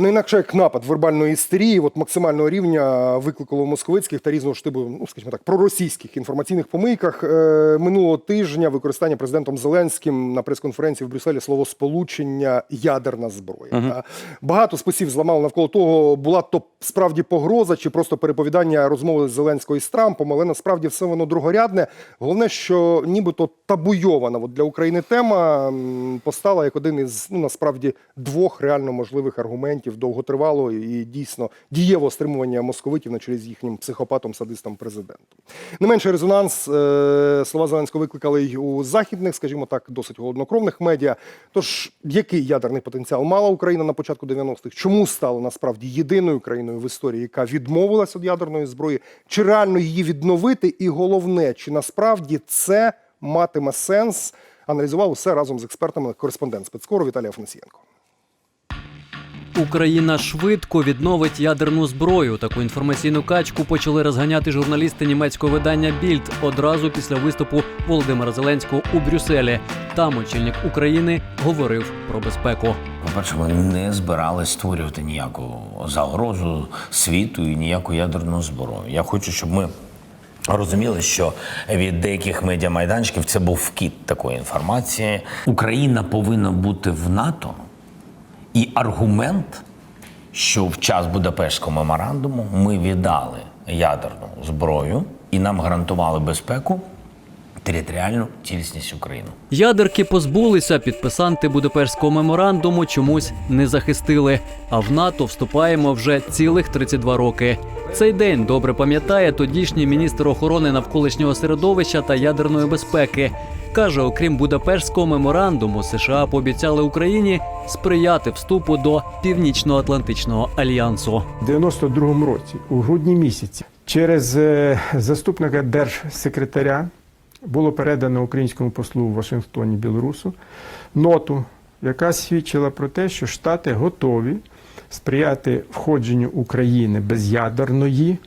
Не інакше як напад вербальної істерії, от максимального рівня викликало московицьких та різного штибу, ну скажімо так, проросійських інформаційних помийках. Е, минулого тижня використання президентом Зеленським на прес-конференції в Брюсселі словосполучення ядерна зброя. Та Багато списів зламало навколо того, була то справді погроза чи просто переповідання розмови Зеленського із Трампом, але насправді все воно другорядне. Головне, що нібито табуйована от для України тема постала як один із ну насправді двох реально можливих аргументів довготривалого і дійсно дієвого стримування московитів на чолі з їхнім психопатом, садистом президентом. Не менше резонанс е, слова Зеленського викликали й у західних, скажімо так, досить голоднокровних медіа. Тож який ядерний потенціал мала Україна на початку 90-х? Чому стала насправді єдиною країною в історії, яка відмовилась від ядерної зброї? Чи реально її відновити? І головне, чи насправді це матиме сенс? Аналізував усе разом з експертами кореспондент спецкору Віталій Афанасієнко. Україна швидко відновить ядерну зброю. Таку інформаційну качку почали розганяти журналісти німецького видання Більд одразу після виступу Володимира Зеленського у Брюсселі. Там очільник України говорив про безпеку. По-перше, ми не збирались створювати ніяку загрозу світу і ніяку ядерну зброю. Я хочу, щоб ми розуміли, що від деяких медіамайданчиків це був вкид такої інформації. Україна повинна бути в НАТО, і аргумент, що в час Будапештського меморандуму ми віддали ядерну зброю і нам гарантували безпеку, територіальну цілісність України. Ядерки позбулися, підписанти Будапештського меморандуму чомусь не захистили. А в НАТО вступаємо вже цілих 32 роки. Цей день добре пам'ятає тодішній міністр охорони навколишнього середовища та ядерної безпеки. Каже, окрім Будапештського меморандуму, США пообіцяли Україні сприяти вступу до Північно-Атлантичного альянсу. У 92-му році, у грудні місяці, через е, заступника держсекретаря було передано українському послу в Вашингтоні Білорусу ноту, яка свідчила про те, що Штати готові сприяти входженню України безядерної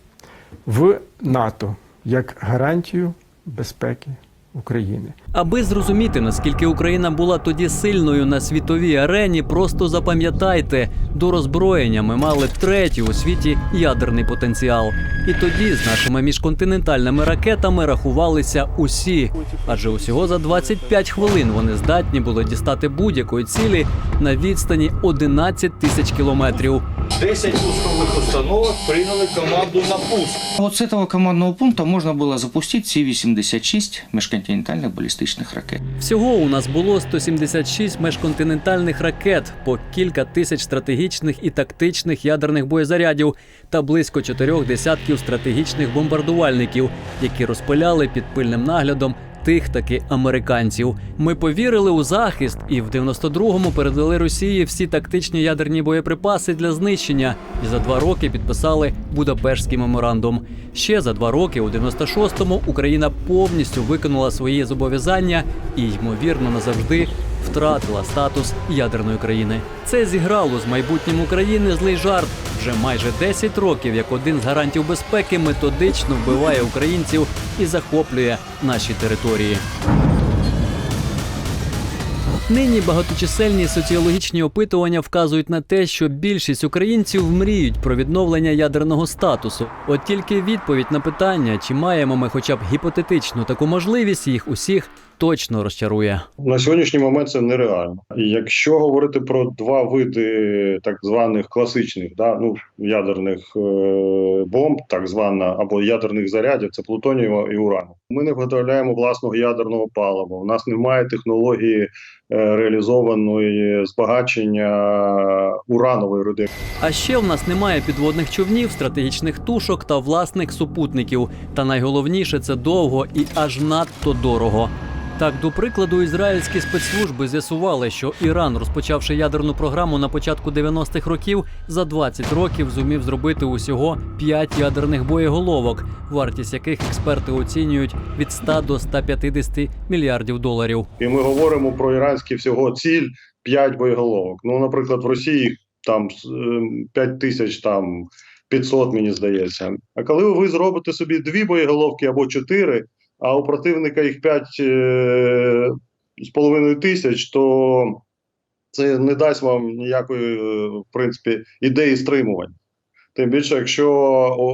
в НАТО як гарантію безпеки України. Аби зрозуміти, наскільки Україна була тоді сильною на світовій арені, просто запам'ятайте, до роззброєння ми мали третій у світі ядерний потенціал. І тоді з нашими міжконтинентальними ракетами рахувалися усі. Адже усього за 25 хвилин вони здатні були дістати будь-якої цілі на відстані 11 тисяч кілометрів. 10 пусковых установок приняли команду на пуск. Вот с этого командного пункта можно было запустить Сі-86 межконтинентальных баллистичных ракет. Всього у нас було 176 межконтинентальних ракет, по кілька тисяч стратегічних і тактичних ядерних боєзарядів та близько чотирьох десятків стратегічних бомбардувальників, які розпиляли під пильним наглядом. Тих таки американців. Ми повірили у захист і в 92-му передали Росії всі тактичні ядерні боєприпаси для знищення. І за два роки підписали Будапештський меморандум. Ще за два роки, у 96-му, Україна повністю виконала свої зобов'язання і, ймовірно, назавжди втратила статус ядерної країни. Це зіграло з майбутнім України злий жарт. Вже майже 10 років, як один з гарантів безпеки методично вбиває українців і захоплює наші території. Нині багаточисельні соціологічні опитування вказують на те, що більшість українців мріють про відновлення ядерного статусу. От тільки відповідь на питання, чи маємо ми хоча б гіпотетичну таку можливість, їх усіх точно розчарує. На сьогоднішній момент це нереально. Якщо говорити про два види так званих класичних да, ну, ядерних е- бомб, так звана, або ядерних зарядів, це плутонієва і урану. Ми не виготовляємо власного ядерного палива. У нас немає технології е- реалізованої збагачення уранової руди. А ще в нас немає підводних човнів, стратегічних тушок та власних супутників. Та найголовніше це довго і аж надто дорого. Так, до прикладу, ізраїльські спецслужби з'ясували, що Іран, розпочавши ядерну програму на початку 90-х років, за 20 років зумів зробити усього 5 ядерних боєголовок, вартість яких експерти оцінюють від 100 до 150 мільярдів доларів. І ми говоримо про іранські всього ціль 5 боєголовок. Ну, наприклад, в Росії там 5 тисяч там 500, мені здається. А коли ви зробите собі дві боєголовки або чотири, а у противника їх 5 з половиною тисяч, то це не дасть вам ніякої, е, в принципі, ідеї стримування. Тим більше, якщо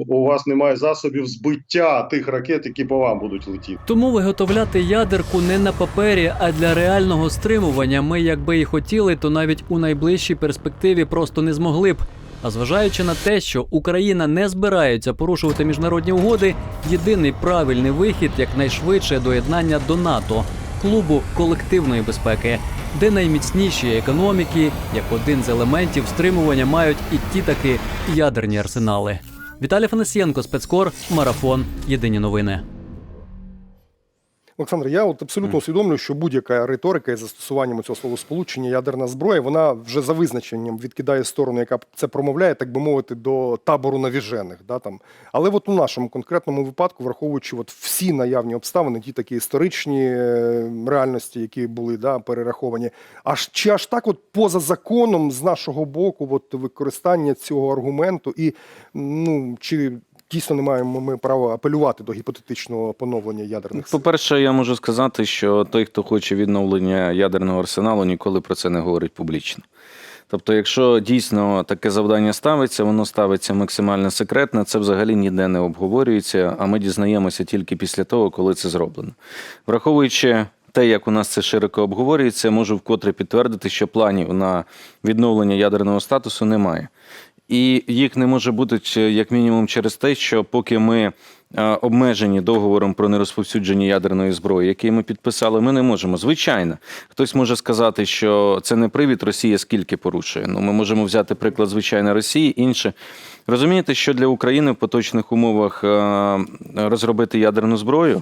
у вас немає засобів збиття тих ракет, які по вам будуть летіти. Тому виготовляти ядерку не на папері, а для реального стримування ми, якби і хотіли, то навіть у найближчій перспективі просто не змогли б. А зважаючи на те, що Україна не збирається порушувати міжнародні угоди, єдиний правильний вихід якнайшвидше доєднання до НАТО, клубу колективної безпеки, де найміцніші економіки, як один з елементів стримування, мають і ті таки ядерні арсенали. Віталій Фанасієнко, спецкор, марафон. Єдині новини. Олександр, я от абсолютно усвідомлюю, що будь-яка риторика із застосуванням цього словосполучення ядерна зброя, вона вже за визначенням відкидає сторону, яка це промовляє, так би мовити, до табору навіжених. Да, там. Але от у нашому конкретному випадку, враховуючи от всі наявні обставини, ті такі історичні е, реальності, які були да, перераховані, аж чи аж так, от поза законом з нашого боку, от використання цього аргументу, і ну чи дійсно не маємо ми права апелювати до гіпотетичного поновлення ядерних сил? По-перше, я можу сказати, що той, хто хоче відновлення ядерного арсеналу, ніколи про це не говорить публічно. Тобто, якщо дійсно таке завдання ставиться, воно ставиться максимально секретно, це взагалі ніде не обговорюється, а ми дізнаємося тільки після того, коли це зроблено. Враховуючи те, як у нас це широко обговорюється, можу вкотре підтвердити, що планів на відновлення ядерного статусу немає. І їх не може бути як мінімум через те, що поки ми е, обмежені договором про нерозповсюдження ядерної зброї, який ми підписали, ми не можемо. Звичайно, хтось може сказати, що це не привід Росія скільки порушує. Ну, ми можемо взяти приклад звичайно Росії, інше. Розумієте, що для України в поточних умовах е, розробити ядерну зброю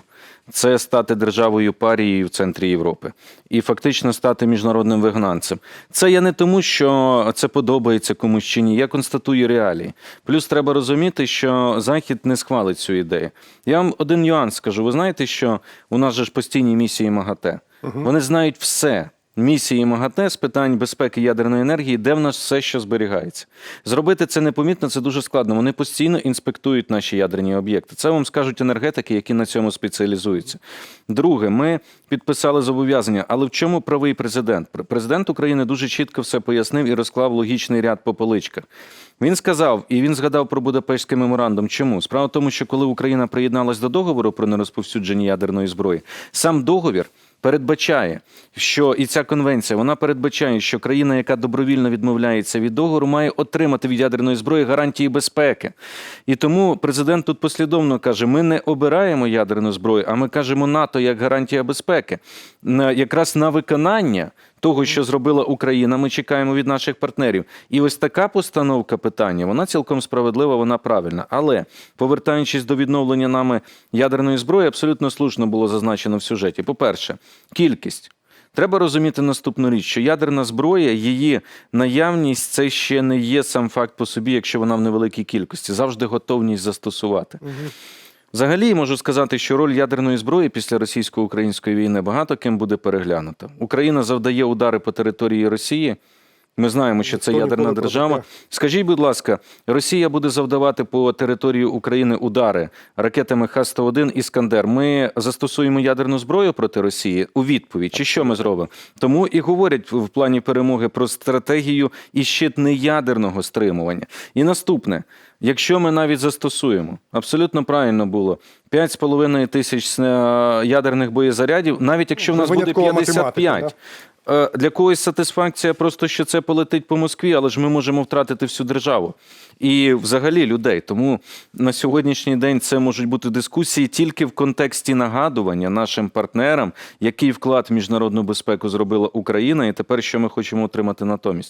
це стати державою парією в центрі Європи і фактично стати міжнародним вигнанцем. Це я не тому, що це подобається комусь чи ні. Я констатую реалії. Плюс треба розуміти, що Захід не схвалить цю ідею. Я вам один нюанс скажу. Ви знаєте, що у нас же ж постійні місії МАГАТЕ. Вони знають все. Місії МАГАТЕ з питань безпеки ядерної енергії, де в нас все, що зберігається. Зробити це непомітно, це дуже складно. Вони постійно інспектують наші ядерні об'єкти. Це вам скажуть енергетики, які на цьому спеціалізуються. Друге, ми підписали зобов'язання. Але в чому правий президент? Президент України дуже чітко все пояснив і розклав логічний ряд по поличках. Він сказав, і він згадав про Будапештський меморандум. Чому? Справа в тому, що коли Україна приєдналась до договору про нерозповсюдження ядерної зброї, сам договір передбачає, що і ця конвенція вона передбачає, що країна, яка добровільно відмовляється від договору, має отримати від ядерної зброї гарантії безпеки. І тому президент тут послідовно каже: ми не обираємо ядерну зброю, а ми кажемо НАТО як гарантія безпеки. Якраз на виконання. Того, що зробила Україна, ми чекаємо від наших партнерів. І ось така постановка питання, вона цілком справедлива, вона правильна. Але повертаючись до відновлення нами ядерної зброї, абсолютно слушно було зазначено в сюжеті. По-перше, кількість. Треба розуміти наступну річ, що ядерна зброя, її наявність це ще не є сам факт по собі, якщо вона в невеликій кількості, завжди готовність застосувати. Взагалі можу сказати, що роль ядерної зброї після російсько-української війни багато ким буде переглянута. Україна завдає удари по території Росії. Ми знаємо, що це ядерна держава. Скажіть, будь ласка, Росія буде завдавати по території України удари ракетами Х-101 Іскандер. Ми застосуємо ядерну зброю проти Росії у відповідь. Чи що ми зробимо? Тому і говорять в плані перемоги про стратегію і щит неядерного стримування. І наступне. Якщо ми навіть застосуємо, абсолютно правильно було 5,5 тисяч ядерних боєзарядів, навіть якщо в нас буде Виняткова математика, 55, Е, Для когось сатисфакція просто, що це полетить по Москві, але ж ми можемо втратити всю державу і взагалі людей. Тому на сьогоднішній день це можуть бути дискусії тільки в контексті нагадування нашим партнерам, який вклад в міжнародну безпеку зробила Україна, і тепер що ми хочемо отримати натомість.